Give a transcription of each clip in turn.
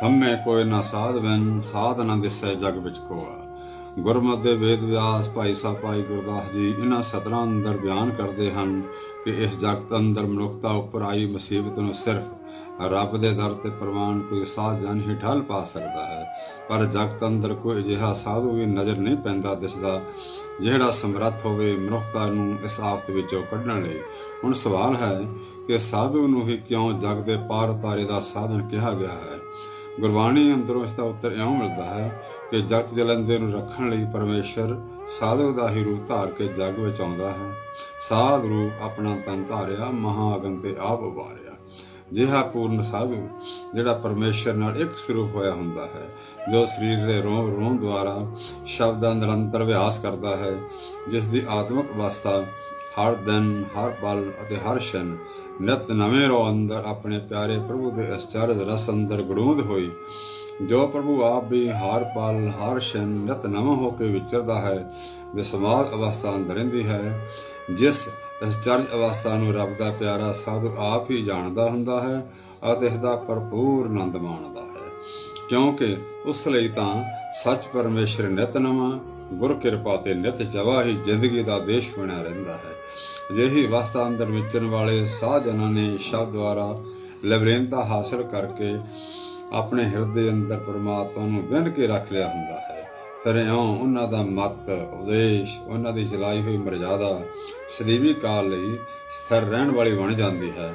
ਥੰਮੇ ਕੋਈ ਨਾ ਸਾਧ ਬਿਨ, ਸਾਧ ਨਾ ਦਿਸੈ ਜਗ ਵਿੱਚ ਕੋਆ। ਗੁਰਮਤਿ ਦੇ ਵੇਦ ਵਿਆਸ ਭਾਈ ਸਾਹਿਬ ਭਾਈ ਗੁਰਦਾਸ ਜੀ ਇਹਨਾਂ ਸਤਰਾਂ ਅੰਦਰ ਬਿਆਨ ਕਰਦੇ ਹਨ ਕਿ ਇਸ ਜਗਤ ਅੰਦਰ ਮਨੁੱਖਤਾ ਉੱਪਰ ਆਈ ਮੁਸੀਬਤ ਨੂੰ ਸਿਰਫ ਰੱਬ ਦੇ ਦਰ ਤੇ ਪ੍ਰਵਾਨ ਕੋਈ ਸਾਧ ਜਨ ਹੀ ਠੱਲ ਪਾ ਸਕਦਾ ਹੈ, ਪਰ ਜਗਤ ਅੰਦਰ ਕੋਈ ਅਜਿਹਾ ਸਾਧੂ ਵੀ ਨਜ਼ਰ ਨਹੀਂ ਪੈਂਦਾ ਦਿਸਦਾ, ਜਿਹੜਾ ਸਮਰੱਥ ਹੋਵੇ ਮਨੁੱਖਤਾ ਨੂੰ ਇਸ ਆਫਤ ਵਿੱਚੋਂ ਕੱਢਣ ਲਈ। ਹੁਣ ਸਵਾਲ ਹੈ ਕਿ ਸਾਧੂ ਨੂੰ ਹੀ ਕਿਉਂ ਜਗ ਦੇ ਪਾਰ ਉਤਾਰੇ ਦਾ ਸਾਧਨ ਕਿਹਾ ਗਿਆ ਹੈ? ਗੁਰਬਾਣੀ ਅੰਦਰੋਂ ਇਸ ਦਾ ਉੱਤਰ ਇਉਂ ਮਿਲਦਾ ਹੈ ਕਿ ਜਗਤ ਜਲੰਦੇ ਨੂੰ ਰੱਖਣ ਲਈ ਪਰਮੇਸ਼ਰ ਸਾਧੂ ਦਾ ਹੀ ਰੂਪ ਧਾਰ ਕੇ ਜਗ ਵਿੱਚ ਆਉਂਦਾ ਹੈ। ਸਾਧ ਰੂਪ ਆਪਣਾ ਤਨ ਧਾਰਿਆ ਮਹਾਗਨ ਤੇ ਆਪ ਉਬਾਰਿਆ ਜਿਹਾ ਪੂਰਨ ਸਾਧੂ, ਜਿਹੜਾ ਪਰਮੇਸ਼ਰ ਨਾਲ ਇੱਕ ਸਰੂਪ ਹੋਇਆ ਹੁੰਦਾ ਹੈ, ਜੋ ਸਰੀਰ ਦੇ ਰੋਮ ਰੋਮ ਦੁਆਰਾ ਸ਼ਬਦ ਦਾ ਨਿਰੰਤਰ ਅਭਿਆਸ ਕਰਦਾ ਹੈ ਜਿਸ ਦੀ ਆਤਮਿਕ ਅਵਸਥਾ ਹਰ ਦਿਨ, ਹਰ ਪਲ ਅਤੇ ਹਰ ਛਣ ਨਿਤ ਨਵੇਂ ਰੋ ਅੰਦਰ ਆਪਣੇ ਪਿਆਰੇ ਪ੍ਰਭੂ ਦੇ ਅਚਰਜ ਰਸ ਅੰਦਰ ਗੜੂੰਦ ਹੋਈ। ਜੋ ਪ੍ਰਭੂ ਆਪ ਵੀ ਹਰ ਪਲ, ਹਰ ਛਣ ਨਿਤ ਨਵਾਂ ਹੋ ਕੇ ਵਿਚਰਦਾ ਹੈ ਵਿਸਮਾਦ ਅਵਸਥਾ ਅੰਦਰ ਰਹਿੰਦੀ ਹੈ, ਜਿਸ ਅਚਰਜ ਅਵਸਥਾ ਨੂੰ ਰੱਬ ਦਾ ਪਿਆਰਾ ਸਾਧੂ ਆਪ ਹੀ ਜਾਣਦਾ ਹੁੰਦਾ ਹੈ ਅਤੇ ਇਸ ਦਾ ਭਰਪੂਰ ਆਨੰਦ ਮਾਣਦਾ ਹੈ। ਕਿਉਂਕਿ ਉਸ ਲਈ ਤਾਂ ਸੱਚ ਪਰਮੇਸ਼ਰ ਨਿਤ ਨਵਾਂ ਗੁਰ ਕਿਰਪਾ ਤੇ ਨਿਤ ਜਵਾ ਹੀ ਜ਼ਿੰਦਗੀ ਦਾ ਦੇਸ਼ ਬਣਿਆ ਰਹਿੰਦਾ ਹੈ। ਅਜਿਹੀ ਅਵਸਥਾ ਅੰਦਰ ਵਿਚਰਨ ਵਾਲੇ ਸਾਧਨਾਂ ਨੇ ਸ਼ਬਦ ਦੁਆਰਾ ਲਬਰੇਨਤਾ ਹਾਸਲ ਕਰਕੇ ਆਪਣੇ ਹਿਰਦੇ ਅੰਦਰ ਪਰਮਾਤਮਾ ਨੂੰ ਵਿੰਨ ਕੇ ਰੱਖ ਲਿਆ ਹੁੰਦਾ ਹੈ। ਫਿਰ ਇਉਂ ਉਹਨਾਂ ਦਾ ਮਤ ਉਪਦੇਸ਼ ਉਹਨਾਂ ਦੀ ਚਲਾਈ ਹੋਈ ਮਰਜ਼ਾਦਾ ਸਦੀਵੀ ਕਾਲ ਲਈ ਸਥਿਰ ਰਹਿਣ ਵਾਲੀ ਬਣ ਜਾਂਦੀ ਹੈ।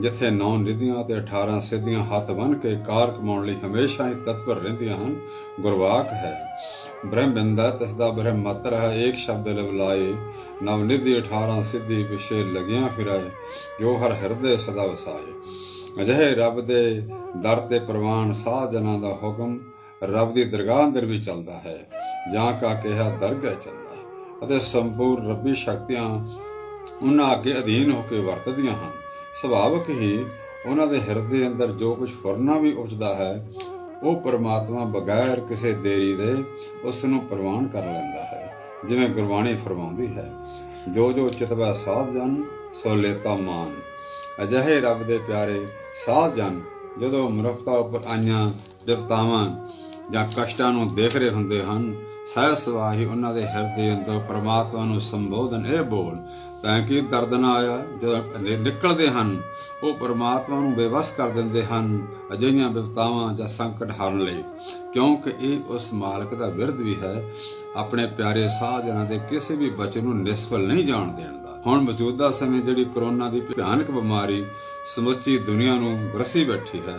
ਜਿੱਥੇ ਨੌ ਨਿਧੀਆਂ ਤੇ 18 ਸਿੱਧੀਆਂ ਹੱਥ ਬੰਨ ਕੇ ਕਾਰ ਕਮਾਉਣ ਲਈ ਹਮੇਸ਼ਾ ਹੀ ਤਤਪਰ ਰਹਿੰਦੀਆਂ ਹਨ, ਗੁਰਵਾਕ ਹੈ। ਬ੍ਰਹਮ ਬਿੰਦਾ ਤਸਦਾ ਬ੍ਰਹਮ ਮਤਰ ਹੈ, ਏਕ ਸ਼ਬਦ ਲਵਲਾਏ, ਨਵ ਨਿਧੀ 18 ਸਿੱਧੀ ਪਿਛੇ ਲਗਿਆਂ ਫਿਰਾਏ, ਜੋ ਹਰ ਹਿਰਦੇ ਸਦਾ ਵਸਾਏ। ਅਜਿਹੇ ਰੱਬ ਦੇ ਦਰ ਤੇ ਪ੍ਰਵਾਨ ਸਾਧ ਜਨਾਂ ਦਾ ਹੁਕਮ ਰੱਬ ਦੀ ਦਰਗਾਹ ਅੰਦਰ ਵੀ ਚੱਲਦਾ ਹੈ, ਜਾਂ ਕਾ ਕਿਹਾ ਦਰਗਾਹ ਚੱਲਦਾ ਹੈ, ਅਤੇ ਸੰਪੂਰਨ ਰੱਬੀ ਸ਼ਕਤੀਆਂ ਉਹਨਾਂ ਅੱਗੇ ਅਧੀਨ ਹੋ ਕੇ ਵਰਤਦੀਆਂ ਹਨ। ਸੁਭਾਵਕ ਹੀ ਉਹਨਾਂ ਦੇ ਹਿਰਦੇ ਅੰਦਰ ਜੋ ਕੁਝ ਫੁਰਨਾ ਵੀ ਉੱਠਦਾ ਹੈ, ਉਹ ਪਰਮਾਤਮਾ ਬਗੈਰ ਕਿਸੇ ਦੇਰੀ ਦੇ ਉਸ ਨੂੰ ਪ੍ਰਵਾਨ ਕਰ ਲੈਂਦਾ ਹੈ, ਜਿਵੇਂ ਗੁਰਬਾਣੀ ਫਰਮਾਉਂਦੀ ਹੈ, ਜੋ ਜੋ ਚਿਤਵਾ ਸਾਧ ਜਨ, ਸੋ ਲੇਤਾ ਮਾਨ। ਅਜਿਹੇ ਰੱਬ ਦੇ ਪਿਆਰੇ ਸਾਧ ਜਨ ਜਦੋਂ ਮਨੁੱਖਤਾ ਉੱਪਰ ਆਈਆਂ ਵਿਪਤਾਵਾਂ ਜਾਂ ਕਸ਼ਟਾਂ ਨੂੰ ਦੇਖ ਰਹੇ ਹੁੰਦੇ ਹਨ, ਸਹਿ ਸਵਾਹੀ ਉਹਨਾਂ ਦੇ ਹਿਰਦੇ ਅੰਦਰ ਪਰਮਾਤਮਾ ਨੂੰ ਸੰਬੋਧਨ, ਇਹ ਬੋਲ ਤਾਂ ਕਿ ਦਰਦ ਨਾ ਆਇਆ? ਜਦੋਂ ਨਿਕਲਦੇ ਹਨ, ਉਹ ਪਰਮਾਤਮਾ ਨੂੰ ਬੇਵਸ ਕਰ ਦਿੰਦੇ ਹਨ, ਅਜਿਹੀਆਂ ਵਿਪਤਾਵਾਂ ਜਾਂ ਸੰਕਟ ਹਰਨ ਲਈ। ਕਿਉਂਕਿ ਇਹ ਉਸ ਮਾਲਕ ਦਾ ਬਿਰਧ ਵੀ ਹੈ, ਆਪਣੇ ਪਿਆਰੇ ਸਾਧਨਾਂ ਦੇ ਕਿਸੇ ਵੀ ਬਚਨ ਨੂੰ ਨਿਸਫਲ ਨਹੀਂ ਜਾਣ ਦੇਣ ਦਾ। ਹੁਣ ਮੌਜੂਦਾ ਸਮੇਂ ਜਿਹੜੀ ਕਰੋਨਾ ਦੀ ਭਿਆਨਕ ਬਿਮਾਰੀ ਸਮੁੱਚੀ ਦੁਨੀਆ ਨੂੰ ਗ੍ਰਸੀ ਬੈਠੀ ਹੈ,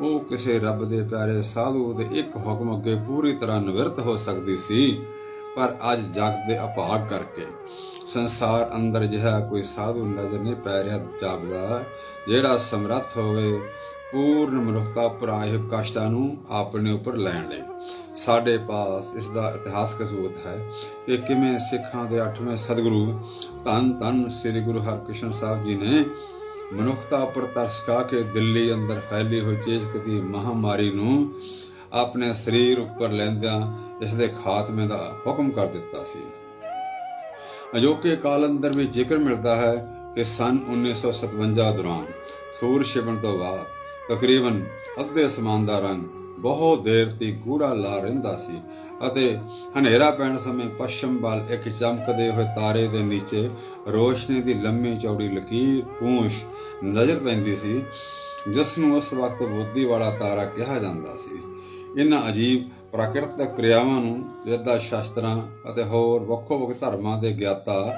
ਉਹ ਕਿਸੇ ਰੱਬ ਦੇ ਪਿਆਰੇ ਸਾਧੂ ਦੇ ਇੱਕ ਹੁਕਮ ਅੱਗੇ ਪੂਰੀ ਤਰ੍ਹਾਂ ਨਿਵਰਤ ਹੋ ਸਕਦੀ ਸੀ। ਪਰ ਅੱਜ ਜਗ ਦੇ ਅਭਾਗ ਕਰਕੇ ਸੰਸਾਰ ਅੰਦਰ ਜਿਹਾ ਕੋਈ ਸਾਧੂ ਨਜ਼ਰ ਨਹੀਂ ਪੈ ਰਿਹਾ ਜਾਪਦਾ, ਜਿਹੜਾ ਸਮਰੱਥ ਹੋਵੇ, ਪੂਰਨ ਮਨੁੱਖਤਾ ਉੱਪਰ ਕਸ਼ਟਾਂ ਨੂੰ ਆਪਣੇ ਉੱਪਰ ਲੈਣ ਲਈ। ਸਾਡੇ ਪਾਸ ਇਸ ਦਾ ਇਤਿਹਾਸਕ ਸਬੂਤ ਹੈ ਕਿ ਕਿਵੇਂ ਸਿੱਖਾਂ ਦੇ 8ਵੇਂ ਸਤਿਗੁਰੂ ਧੰਨ ਧੰਨ ਸ੍ਰੀ ਗੁਰੂ ਹਰਕ੍ਰਿਸ਼ਨ ਸਾਹਿਬ ਜੀ ਨੇ ਮਨੁੱਖਤਾ ਉੱਪਰ ਤਰਸ ਖਾ ਕੇ ਦਿੱਲੀ ਅੰਦਰ ਫੈਲੀ ਹੋਈ ਚੇਚਕ ਦੀ ਮਹਾਮਾਰੀ ਨੂੰ ਆਪਣੇ ਸਰੀਰ ਉੱਪਰ ਲੈਂਦਿਆਂ ਇਸ ਦੇ ਖਾਤਮੇ ਦਾ ਹੁਕਮ ਕਰ ਦਿੱਤਾ ਸੀ। ਅਜੋਕੇ ਕਾਲ ਅੰਦਰ ਵੀ ਜ਼ਿਕਰ ਮਿਲਦਾ ਹੈ ਕਿ ਸਨ 1957 ਦੌਰਾਨ ਸੂਰ ਛਿਪਣ ਤੋਂ ਬਾਅਦ ਤਕਰੀਬਨ ਅੱਧੇ ਸਮਾਨ ਦਾ ਰੰਗ ਬਹੁਤ ਦੇਰ ਤੱਕ ਗੂੜਾ ਲਾ ਰਹਿੰਦਾ ਸੀ ਅਤੇ ਹਨੇਰਾ ਪੈਣ ਸਮੇਂ ਪੱਛਮ ਵੱਲ ਇੱਕ ਚਮਕਦੇ ਹੋਏ ਤਾਰੇ ਦੇ ਨੀਚੇ ਰੋਸ਼ਨੀ ਦੀ ਲੰਮੀ ਚੌੜੀ ਲਕੀਰ ਪੂੰਛ ਨਜ਼ਰ ਪੈਂਦੀ ਸੀ ਜਿਸ ਨੂੰ ਉਸ ਵਕਤ ਬੋਧੀ ਵਾਲਾ ਤਾਰਾ ਕਿਹਾ ਜਾਂਦਾ ਸੀ। ਇਹਨਾਂ ਅਜੀਬ ਪ੍ਰਾਕਿਰਤਕ ਕਿਰਿਆਵਾਂ ਨੂੰ ਵੇਦਾਂ ਸ਼ਾਸਤਰਾਂ ਅਤੇ ਹੋਰ ਵੱਖੋ ਵੱਖ ਧਰਮਾਂ ਦੇ ਗਿਆਤਾ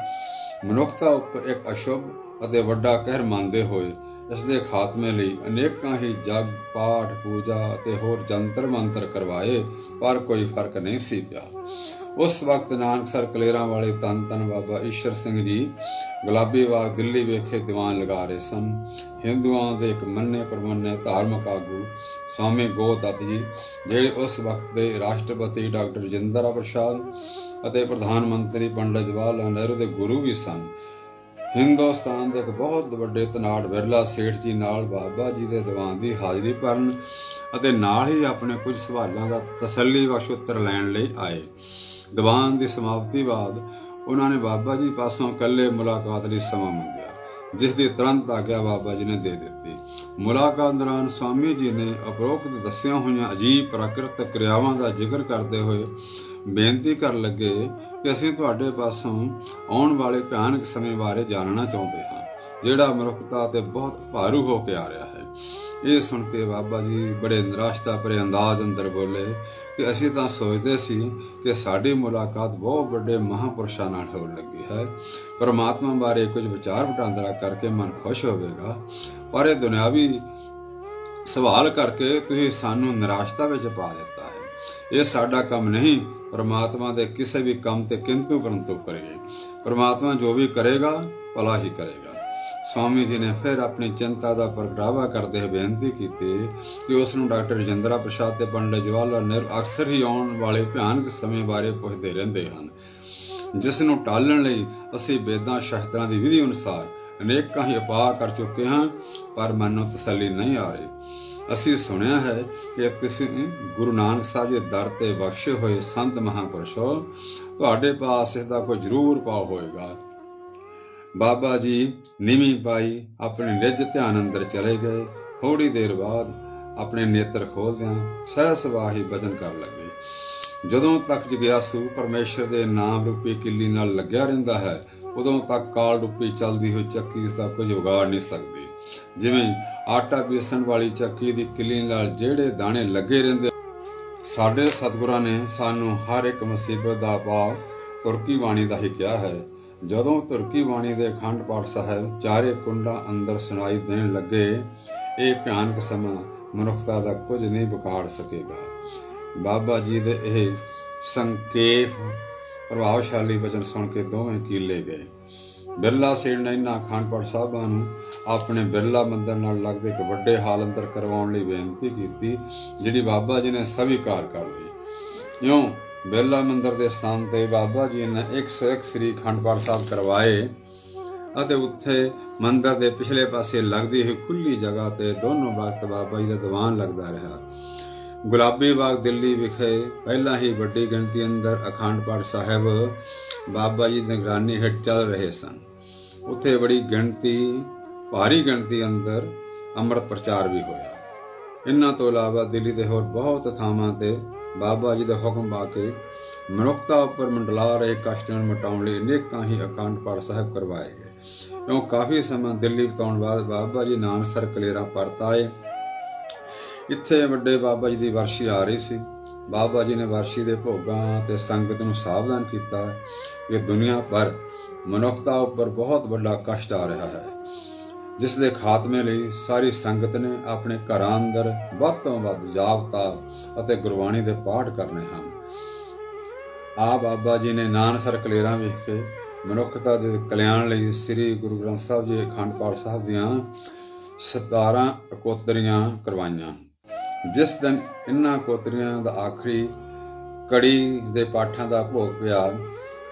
ਮਨੁੱਖਤਾ ਉੱਪਰ ਇੱਕ ਅਸ਼ੁਭ ਅਤੇ ਵੱਡਾ ਕਹਿਰ ਮੰਨਦੇ ਹੋਏ ਇਸ ਦੇ ਖਾਤਮੇ ਲਈ ਅਨੇਕਾਂ ਹੀ ਜਗ, ਪਾਠ, ਪੂਜਾ ਅਤੇ ਹੋਰ ਜੰਤਰ ਮੰਤਰ ਕਰਵਾਏ, ਪਰ ਕੋਈ ਫ਼ਰਕ ਨਹੀਂ ਸੀ ਪਿਆ। ਉਸ ਵਕਤ ਨਾਨਕਸਰ ਕਲੇਰਾਂ ਵਾਲੇ ਤਨ ਤਨ ਬਾਬਾ ਈਸ਼ਰ ਸਿੰਘ ਜੀ ਗੁਲਾਬੀ ਬਾਗ ਦਿੱਲੀ ਵਿਖੇ ਦੀਵਾਨ ਲਗਾ ਰਹੇ ਸਨ। ਹਿੰਦੂਆਂ ਦੇ ਇੱਕ ਮੰਨੇ ਪਰਮੰਨੇ ਧਾਰਮਿਕ ਆਗੂ ਸਵਾਮੀ ਗੋਦੱਤ ਜੀ, ਜਿਹੜੇ ਉਸ ਵਕਤ ਦੇ ਰਾਸ਼ਟਰਪਤੀ ਡਾਕਟਰ ਰਜਿੰਦਰ ਪ੍ਰਸਾਦ ਅਤੇ ਪ੍ਰਧਾਨ ਮੰਤਰੀ ਪੰਡਿਤ ਜਵਾਹਰ ਲਾਲ ਨਹਿਰੂ ਦੇ ਗੁਰੂ ਵੀ ਸਨ। ਹਿੰਦੁਸਤਾਨ ਦੇ ਇੱਕ ਬਹੁਤ ਵੱਡੇ ਤਨਾੜ ਵਿਰਲਾ ਸੇਠ ਜੀ ਨਾਲ ਬਾਬਾ ਜੀ ਦੇ ਦੀਵਾਨ ਦੀ ਹਾਜ਼ਰੀ ਭਰਨ ਅਤੇ ਨਾਲ ਹੀ ਆਪਣੇ ਕੁਝ ਸਵਾਲਾਂ ਦਾ ਤਸੱਲੀ ਬਖਸ਼ ਉੱਤਰ ਲੈਣ ਲਈ ਆਏ। ਦੀਵਾਨ ਦੀ ਸਮਾਪਤੀ ਬਾਅਦ ਉਹਨਾਂ ਨੇ ਬਾਬਾ ਜੀ ਪਾਸੋਂ ਇਕੱਲੇ ਮੁਲਾਕਾਤ ਲਈ ਸਮਾਂ ਮੰਗਿਆ। ਜਿਸ ਦੀ ਤੁਰੰਤ ਆਗਿਆ ਬਾਬਾ ਜੀ ਨੇ ਦੇ ਦਿੱਤੀ। ਮੁਲਾਕਾਤ ਦੌਰਾਨ ਸਵਾਮੀ ਜੀ ਨੇ ਉਪਰੋਕਤ ਦੱਸੀਆਂ ਹੋਈਆਂ ਅਜੀਬ ਪ੍ਰਾਕ੍ਰਿਤਕ ਕਿਰਿਆਵਾਂ ਦਾ ਜ਼ਿਕਰ ਕਰਦੇ ਹੋਏ ਬੇਨਤੀ ਕਰਨ ਲੱਗੇ ਕਿ ਅਸੀਂ ਤੁਹਾਡੇ ਪਾਸੋਂ ਆਉਣ ਵਾਲੇ ਭਿਆਨਕ ਸਮੇਂ ਬਾਰੇ ਜਾਣਨਾ ਚਾਹੁੰਦੇ ਹਾਂ, ਜਿਹੜਾ ਮਨੁੱਖਤਾ ਤੇ ਬਹੁਤ ਭਾਰੂ ਹੋ ਕੇ ਆ ਰਿਹਾ ਹੈ। ਇਹ ਸੁਣ ਕੇ ਬਾਬਾ ਜੀ ਬੜੇ ਨਿਰਾਸ਼ਤਾ ਭਰੇ ਅੰਦਾਜ਼ ਅੰਦਰ ਬੋਲੇ ਕਿ ਅਸੀਂ ਤਾਂ ਸੋਚਦੇ ਸੀ ਕਿ ਸਾਡੀ ਮੁਲਾਕਾਤ ਬਹੁਤ ਵੱਡੇ ਮਹਾਪੁਰਸ਼ਾਂ ਨਾਲ ਹੋਣ ਲੱਗੀ ਹੈ। ਪਰਮਾਤਮਾ ਬਾਰੇ ਕੁਝ ਵਿਚਾਰ ਵਟਾਂਦਰਾ ਕਰਕੇ ਮਨ ਖੁਸ਼ ਹੋਵੇਗਾ। ਪਰ ਇਹ ਦੁਨਿਆਵੀ ਸਵਾਲ ਕਰਕੇ ਤੁਸੀਂ ਸਾਨੂੰ ਨਿਰਾਸ਼ਤਾ ਵਿੱਚ ਪਾ ਦਿੱਤਾ ਹੈ। ਇਹ ਸਾਡਾ ਕੰਮ ਨਹੀਂ, ਪਰਮਾਤਮਾ ਦੇ ਕਿਸੇ ਵੀ ਕੰਮ ਤੇ ਕਿੰਤੂ ਪਰੰਤੂ ਕਰੀਏ। ਪਰਮਾਤਮਾ ਜੋ ਵੀ ਕਰੇਗਾ, ਭਲਾ ਹੀ ਕਰੇਗਾ। ਸਵਾਮੀ ਜੀ ਨੇ ਫਿਰ ਆਪਣੀ ਚਿੰਤਾ ਦਾ ਪ੍ਰਗਟਾਵਾ ਕਰਦੇ ਹੋਏ ਬੇਨਤੀ ਕੀਤੀ ਕਿ ਉਸ ਨੂੰ ਡਾਕਟਰ ਰਜਿੰਦਰਾ ਪ੍ਰਸਾਦ ਤੇ ਪੰਡਿਤ ਜਵਾਹਰ ਲਾਲ ਨਹਿਰੂ ਅਕਸਰ ਹੀ ਆਉਣ ਵਾਲੇ ਭਿਆਨਕ ਸਮੇਂ ਬਾਰੇ ਪੁੱਛਦੇ ਰਹਿੰਦੇ ਹਨ। ਜਿਸ ਨੂੰ ਟਾਲਣ ਲਈ ਅਸੀਂ ਵੇਦਾਂ, ਸ਼ਾਸਤਰਾਂ ਦੀ ਵਿਧੀ ਅਨੁਸਾਰ ਅਨੇਕਾਂ ਹੀ ਉਪਾਅ ਕਰ ਚੁੱਕੇ ਹਾਂ, ਪਰ ਮਨ ਨੂੰ ਤਸੱਲੀ ਨਹੀਂ ਆ ਰਹੀ। ਅਸੀਂ ਸੁਣਿਆ ਹੈ ਕਿ ਤੁਸੀਂ ਗੁਰੂ ਨਾਨਕ ਸਾਹਿਬ ਦੇ ਦਰ ਤੇ ਬਖਸ਼ੇ ਹੋਏ ਸੰਤ ਮਹਾਪੁਰਸ਼ੋ, ਤੁਹਾਡੇ ਪਾਸ ਇਸ ਦਾ ਕੋਈ ਜ਼ਰੂਰ ਪਾਉ ਹੋਏਗਾ ਬਾਬਾ ਜੀ ਨਿਮੀ ਪਾਈ ਆਪਣੇ ਨਿੱਜ ਧਿਆਨ ਅੰਦਰ ਚਲੇ ਗਏ। ਥੋੜੀ ਦੇਰ ਬਾਅਦ ਆਪਣੇ ਨੇਤਰ ਖੋਲਦਿਆਂ ਸਹਿ ਸਵਾਹੀ ਵਜਨ ਕਰਨ ਲੱਗੇ। ਜਦੋਂ ਤੱਕ ਜਗਿਆਸੂ ਪਰਮੇਸ਼ਰ ਦੇ ਨਾਮ ਰੂਪੀ ਕਿੱਲੀ ਨਾਲ ਲੱਗਿਆ ਰਹਿੰਦਾ ਹੈ, ਉਦੋਂ ਤੱਕ ਕਾਲ ਰੂਪੀ ਚੱਲਦੀ ਹੋਈ ਚੱਕੀ ਇਸ ਦਾ ਕੁਝ ਉਗਾੜ ਨਹੀਂ ਸਕਦੀ। ਜਿਵੇਂ ਆਟਾ ਪੀਸਣ ਵਾਲੀ ਚੱਕੀ ਦੀ ਕਿੱਲੀ ਨਾਲ ਜਿਹੜੇ ਦਾਣੇ ਲੱਗੇ ਰਹਿੰਦੇ ਸਾਡੇ ਸਤਿਗੁਰਾਂ ਨੇ ਸਾਨੂੰ ਹਰ ਇੱਕ ਮੁਸੀਬਤ ਦਾ ਭਾਵ, ਤੁਰਕੀ ਬਾਣੀ ਦਾ ਹੀ ਕਿਹਾ ਹੈ ਜਦੋਂ ਤੁਰਕੀ ਬਾਣੀ ਦੇ ਅਖੰਡ ਪਾਠ ਸਾਹਿਬ ਚਾਰੇ ਕੁੰਡਾਂ ਅੰਦਰ ਸੁਣਾਈ ਦੇਣ ਲੱਗੇ, ਇਹ ਭਿਆਨਕ ਸਮਾਂ ਮਨੁੱਖਤਾ ਦਾ ਕੁਝ ਨਹੀਂ ਵਿਗਾੜ ਸਕੇਗਾ। ਬਾਬਾ ਜੀ ਦੇ ਇਹ ਸੰਕੇਤ ਪ੍ਰਭਾਵਸ਼ਾਲੀ ਵਚਨ ਸੁਣ ਕੇ ਦੋਵੇਂ ਕੀਲੇ ਗਏ। ਬਿਰਲਾ ਸੇਠ ਨੇ ਇਹਨਾਂ ਅਖੰਡ ਪਾਠ ਸਾਹਿਬਾਂ ਨੂੰ ਆਪਣੇ ਬਿਰਲਾ ਮੰਦਰ ਨਾਲ ਲੱਗਦੇ ਇੱਕ ਵੱਡੇ ਹਾਲ ਅੰਦਰ ਕਰਵਾਉਣ ਲਈ ਬੇਨਤੀ ਕੀਤੀ, ਜਿਹੜੀ ਬਾਬਾ ਜੀ ਨੇ ਸਵੀਕਾਰ ਕਰ ਲਈ। ਕਿਉਂ ਬਿਰਲਾ ਮੰਦਰ ਦੇ ਸਥਾਨ ਤੇ ਬਾਬਾ ਜੀ ਨੇ 101 ਸ੍ਰੀ ਅਖੰਡ ਪਾਠ ਸਾਹਿਬ ਕਰਵਾਏ ਅਤੇ ਉੱਥੇ ਮੰਦਰ ਦੇ ਪਿਛਲੇ ਪਾਸੇ ਲੱਗਦੀ ਹੋਈ ਖੁੱਲੀ ਜਗ੍ਹਾ ਤੇ ਦੋਨੋਂ ਵਕਤ ਬਾਬਾ ਜੀ ਦਾ ਦੀਵਾਨ ਲੱਗਦਾ ਰਿਹਾ। ਗੁਲਾਬੀ ਬਾਗ ਦਿੱਲੀ ਵਿਖੇ ਪਹਿਲਾਂ ਹੀ ਵੱਡੀ ਗਿਣਤੀ ਅੰਦਰ ਅਖੰਡ ਪਾਠ ਸਾਹਿਬ ਬਾਬਾ ਜੀ ਦੀ ਨਿਗਰਾਨੀ ਹੇਠ ਚੱਲ ਰਹੇ ਸਨ। ਉੱਥੇ ਬੜੀ ਗਿਣਤੀ, ਭਾਰੀ ਗਿਣਤੀ ਅੰਦਰ ਅੰਮ੍ਰਿਤ ਪ੍ਰਚਾਰ ਵੀ ਹੋਇਆ। ਇਹਨਾਂ ਤੋਂ ਇਲਾਵਾ ਦਿੱਲੀ ਦੇ ਹੋਰ ਬਹੁਤ ਥਾਵਾਂ ਤੇ ਬਾਬਾ ਜੀ ਦਾ ਹੁਕਮ ਪਾ ਕੇ ਮਨੁੱਖਤਾ ਉੱਪਰ ਮੰਡਲਾ ਰਹੇ ਕਸ਼ਟ ਨੂੰ ਮਿਟਾਉਣ ਲਈ ਅਨੇਕਾਂ ਹੀ ਅਖੰਡ ਪਾਠ ਸਾਹਿਬ ਕਰਵਾਏ ਗਏ। ਕਿਉਂ? ਕਾਫੀ ਸਮਾਂ ਦਿੱਲੀ ਬਿਤਾਉਣ ਬਾਅਦ ਬਾਬਾ ਜੀ ਨਾਨਸਰ ਕਲੇਰਾ ਪਰਤ ਆਏ। ਇੱਥੇ ਵੱਡੇ ਬਾਬਾ ਜੀ ਦੀ ਵਰਸ਼ੀ ਆ ਰਹੀ ਸੀ। ਬਾਬਾ ਜੀ ਨੇ ਵਰਸ਼ੀ ਦੇ ਭੋਗਾਂ ਤੇ ਸੰਗਤ ਨੂੰ ਸਾਵਧਾਨ ਕੀਤਾ ਕਿ ਦੁਨੀਆ ਪਰ ਮਨੁੱਖਤਾ ਉੱਪਰ ਬਹੁਤ ਵੱਡਾ ਕਸ਼ਟ ਆ ਰਿਹਾ ਹੈ। ਜਿਸ ਦੇ ਖਾਤਮੇ ਲਈ ਸਾਰੀ ਸੰਗਤ ਨੇ ਆਪਣੇ ਘਰਾਂ ਅੰਦਰ ਵੱਧ ਤੋਂ ਵੱਧ ਜਾਪਤਾ ਅਤੇ ਗੁਰਬਾਣੀ ਦੇ ਪਾਠ ਕਰਨੇ ਹਨ। ਆ ਬਾਬਾ ਜੀ ਨੇ ਨਾਨਸਰ ਕਲੇਰਾਂ ਵਿਖ ਕੇ ਮਨੁੱਖਤਾ ਦੇ ਕਲਿਆਣ ਲਈ ਸ੍ਰੀ ਗੁਰੂ ਗ੍ਰੰਥ ਸਾਹਿਬ ਜੀ ਅਖੰਡ ਪਾਠ ਸਾਹਿਬ ਦੀਆਂ 17 ਇਕੋਤਰੀਆਂ ਕਰਵਾਈਆਂ। ਜਿਸ ਦਿਨ ਇਨ੍ਹਾਂ ਕੋਤਰੀਆਂ ਦਾ ਆਖਰੀ ਕੜੀ ਦੇ ਪਾਠਾਂ ਦਾ ਭੋਗ ਪਿਆ,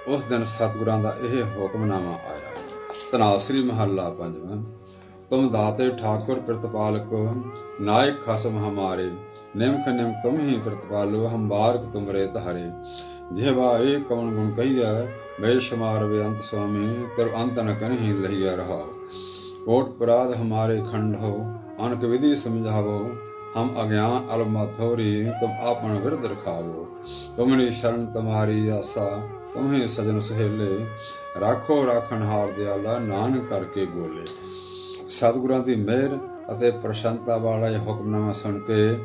ਉਸ ਦਿਨ ਸਤਿਗੁਰਾਂ ਦਾ ਇਹ ਹੁਕਮਨਾਮਾ ਆਇਆ। ਤਨਾਸਰੀ ਮਹੱਲਾ ਪੰਜਵਾਂ। तुम दाते ठाकुर प्रतिपालक नायक खसम हमारे निम्ख निम तुम ही प्रतिपालो हम बारक तुमरे तारे जेवा ए कवन गुण कहिया बेशुमार वेअंत स्वामी तर अंत न कन्ही लहिया रहो कोट पराध हमारे खंड हो अनक विधि समझावो हम अज्ञान अलमथोरी तुम आपन विरद रखावो तुमरी शरण तुम्हारी आशा तुम्हें सजन सहेले राखो राखन हार दयाला नान करके बोले ਸਤਿਗੁਰਾਂ ਦੀ ਮਿਹਰ ਅਤੇ ਪ੍ਰਸੰਤਾ ਵਾਲਾ ਇਹ ਹੁਕਮਨਾਮਾ ਸੁਣ ਕੇ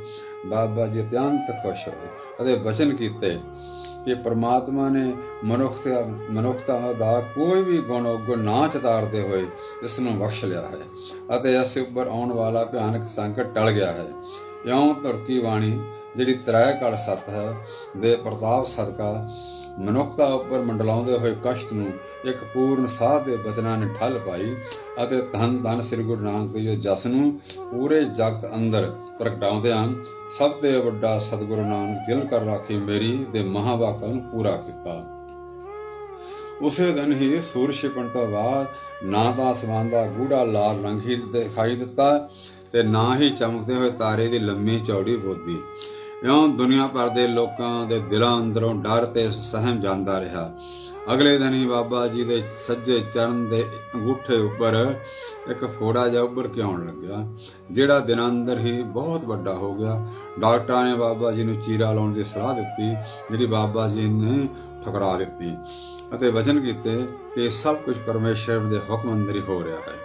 ਬਾਬਾ ਜੀ ਅਤਿਅੰਤ ਖੁਸ਼ ਹੋਏ ਅਤੇ ਬਚਨ ਕੀਤੇ ਕਿ ਪ੍ਰਮਾਤਮਾ ਨੇ ਮਨੁੱਖਤਾ ਮਨੁੱਖਤਾ ਦਾ ਕੋਈ ਵੀ ਗੁਣ ਉਗਣ ਨਾ ਚਤਾਰਦੇ ਹੋਏ ਇਸ ਨੂੰ ਬਖਸ਼ ਲਿਆ ਹੈ ਅਤੇ ਇਸ ਉੱਪਰ ਆਉਣ ਵਾਲਾ ਭਿਆਨਕ ਸੰਕਟ ਟਲ ਗਿਆ ਹੈ। ਇਉਂ ਤੁਰਕੀ ਬਾਣੀ ਜਿਹੜੀ ਤ੍ਰੈ ਕਲ ਸਤ ਹੈ, ਦੇ ਪ੍ਰਤਾਪ ਸਦਕਾ, ਮਨੁੱਖਤਾ ਉੱਪਰ ਮੰਡਲਾਉਂਦੇ ਹੋਏ ਕਸ਼ਟ ਨੂੰ ਇੱਕ ਪੂਰਨ ਸਾਹ ਦੇ ਬਚਨਾਂ ਨੇ ਠੱਲ ਪਾਈ ਅਤੇ ਧੰਨ ਧੰਨ ਸ੍ਰੀ ਗੁਰੂ ਨਾਨਕ ਦੇਵ ਜੀ ਦੇ ਜਸ ਨੂੰ ਪੂਰੇ ਜਗਤ ਅੰਦਰ ਪ੍ਰਗਟਾਉਂਦਿਆਂ ਸਭ ਤੇ ਵੱਡਾ ਸਤਿਗੁਰੂ ਨਾਨਕ ਦਿਲ ਕਰ ਰਾਖੀ ਮੇਰੀ ਦੇ ਮਹਾਵਾਕਾਂ ਨੂੰ ਪੂਰਾ ਕੀਤਾ। ਉਸੇ ਦਿਨ ਹੀ ਸੂਰਜ ਛਿਪਣ ਤੋਂ ਬਾਅਦ ਨਾ ਤਾਂ ਅਸਮਾਨ ਦਾ ਗੂੜਾ ਲਾਲ ਰੰਗ ਹੀ ਦਿਖਾਈ ਦਿੱਤਾ ਤੇ ਨਾ ਹੀ ਚਮਕਦੇ ਹੋਏ ਤਾਰੇ ਦੀ ਲੰਮੀ ਚੌੜੀ ਬੋਦੀ। ਇਉਂ ਦੁਨੀਆ ਭਰ ਦੇ ਲੋਕਾਂ ਦੇ ਦਿਲਾਂ ਅੰਦਰੋਂ ਡਰ ਤੇ ਸਹਿਮ ਜਾਂਦਾ ਰਿਹਾ। ਅਗਲੇ ਦਿਨ ਹੀ ਬਾਬਾ ਜੀ ਦੇ ਸੱਜੇ ਚਰਨ ਦੇ ਅੰਗੂਠੇ ਉੱਪਰ ਇੱਕ ਫੋੜਾ ਜਿਹਾ ਉੱਭਰ ਕੇ ਆਉਣ ਲੱਗਿਆ, ਜਿਹੜਾ ਦਿਨਾਂ ਅੰਦਰ ਹੀ ਬਹੁਤ ਵੱਡਾ ਹੋ ਗਿਆ। ਡਾਕਟਰਾਂ ਨੇ ਬਾਬਾ ਜੀ ਨੂੰ ਚੀਰਾ ਲਾਉਣ ਦੀ ਸਲਾਹ ਦਿੱਤੀ, ਜਿਹੜੀ ਬਾਬਾ ਜੀ ਨੇ ਠੁਕਰਾ ਦਿੱਤੀ ਅਤੇ ਵਚਨ ਕੀਤੇ ਕਿ ਸਭ ਕੁਝ ਪਰਮੇਸ਼ਰ ਦੇ ਹੁਕਮ ਅੰਦਰ ਹੀ ਹੋ ਰਿਹਾ ਹੈ।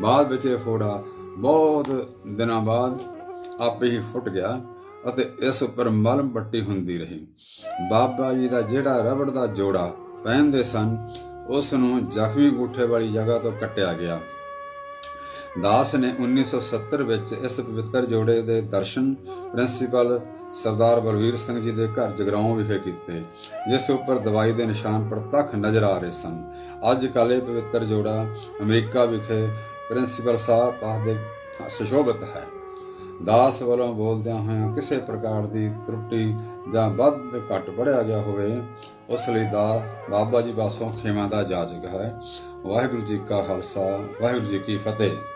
ਬਾਅਦ ਵਿੱਚ ਇਹ ਫੋੜਾ ਬਹੁਤ ਦਿਨਾਂ ਬਾਅਦ ਆਪੇ ਹੀ ਫੁੱਟ ਗਿਆ। ਅਤੇ ਇਸ ਉੱਪਰ ਮਲਮ ਪੱਟੀ ਹੁੰਦੀ ਰਹੀ। ਬਾਬਾ ਜੀ ਦਾ ਜਿਹੜਾ ਰਬੜ ਦਾ ਜੋੜਾ ਪਹਿਨਦੇ ਸਨ, ਉਸ ਨੂੰ ਜ਼ਖਮੀ ਅੰਗੂਠੇ ਵਾਲੀ ਜਗ੍ਹਾ ਤੋਂ ਕੱਟਿਆ ਗਿਆ। ਦਾਸ ਨੇ 1970 ਵਿੱਚ ਇਸ ਪਵਿੱਤਰ ਜੋੜੇ ਦੇ ਦਰਸ਼ਨ ਪ੍ਰਿੰਸੀਪਲ ਸਰਦਾਰ ਬਲਵੀਰ ਸਿੰਘ ਜੀ ਦੇ ਘਰ ਜਗਰਾਉਂ ਵਿਖੇ ਕੀਤੇ, ਜਿਸ ਉੱਪਰ ਦਵਾਈ ਦੇ ਨਿਸ਼ਾਨ ਪ੍ਰਤੱਖ ਨਜ਼ਰ ਆ ਰਹੇ ਸਨ। ਅੱਜ ਕੱਲ੍ਹ ਇਹ ਪਵਿੱਤਰ ਜੋੜਾ ਅਮਰੀਕਾ ਵਿਖੇ ਪ੍ਰਿੰਸੀਪਲ ਸਾਹਿਬ ਪਾਸਦੇ ਸੁਸ਼ੋਭਿਤ ਹੈ। ਦਾਸ ਵੱਲੋਂ ਬੋਲਦਿਆਂ ਹੋਇਆਂ ਕਿਸੇ ਪ੍ਰਕਾਰ ਦੀ ਤਰੁੱਟੀ ਜਾਂ ਵੱਧ ਘੱਟ ਪੜਿਆ ਗਿਆ ਹੋਵੇ, ਉਸ ਲਈ ਦਾ ਬਾਬਾ ਜੀ ਪਾਸੋਂ ਖੇਮਾ ਦਾ ਜਾਜਕ ਹੈ। ਵਾਹਿਗੁਰੂ ਜੀ ਕਾ ਖਾਲਸਾ, ਵਾਹਿਗੁਰੂ ਜੀ ਕੀ ਫਤਿਹ।